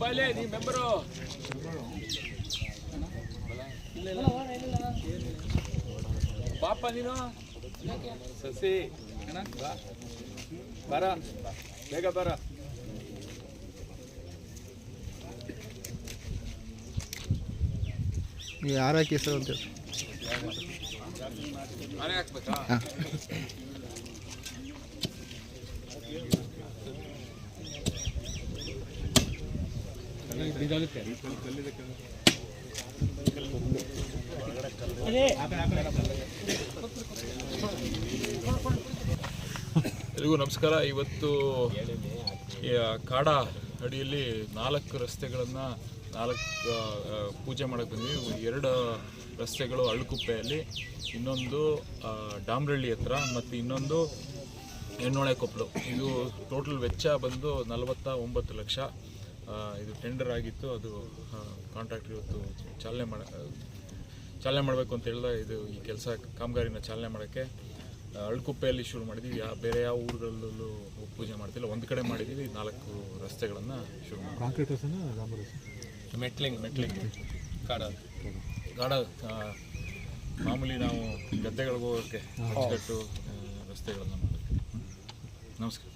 ಬಾಯ್ಲೆ ನೀ ಮೆಂಬರು. ಪಾಪ ನೀನು? ಸಸಿ. ಬರ ಬೇಗ ಬರ. ಯಾರ ಹೆಸರು ಅಂತ ಹೇಳಿ. ನಾನೇ ಹಾಕ್ಬೇಕಾ ಎಲ್ರಿಗೂ ನಮಸ್ಕಾರ. ಇವತ್ತು ಕಾಡ ಅಡಿಯಲ್ಲಿ ನಾಲ್ಕು ರಸ್ತೆಗಳನ್ನು ನಾಲ್ಕು ಪೂಜೆ ಮಾಡಕ್ಕೆ ಬಂದ್ವಿ. ಎರಡು ರಸ್ತೆಗಳು ಅಳ್ಕುಪ್ಪೆಯಲ್ಲಿ, ಇನ್ನೊಂದು ಡಾಮ್ರಳ್ಳಿ ಹತ್ರ ಮತ್ತು ಇನ್ನೊಂದು ಎಣ್ಣೊಳೆ ಕೊಪ್ಪಳು ಇದು ಟೋಟಲ್ ವೆಚ್ಚ ಬಂದು ನಲವತ್ತ ಒಂಬತ್ತು ಲಕ್ಷ. ಇದು ಟೆಂಡರ್ ಆಗಿತ್ತು ಅದು ಕಾಂಟ್ರಾಕ್ಟ್ ಇವತ್ತು ಚಾಲನೆ ಮಾಡ ಚಾಲನೆ ಮಾಡಬೇಕು ಅಂತ ಹೇಳಿದ ಇದು ಈ ಕೆಲಸ ಕಾಮಗಾರಿನ ಚಾಲನೆ ಮಾಡೋಕ್ಕೆ ಅಳ್ಕುಪ್ಪೆಯಲ್ಲಿ ಶುರು ಮಾಡಿದ್ದೀವಿ ಯಾ ಬೇರೆ ಯಾವ ಊರುಗಳಲ್ಲೂ ಪೂಜೆ ಮಾಡ್ತಿಲ್ಲ. ಒಂದು ಕಡೆ ಮಾಡಿದ್ದೀವಿ ನಾಲ್ಕು ರಸ್ತೆಗಳನ್ನು ಶುರು ಮಾಡಿ ಮೆಟ್ಲಿಂಗ್ ಮೆಟ್ಲಿಂಗ್. ಕಾಡ ಗಾಢ ಆ, ಮಾಮೂಲಿ ನಾವು ಗದ್ದೆಗಳಿಗೆ ಹೋಗೋಕ್ಕೆ ಅಚ್ಚುಕಟ್ಟು ರಸ್ತೆಗಳನ್ನು ಮಾಡೋಕ್ಕೆ ನಮಸ್ಕಾರ.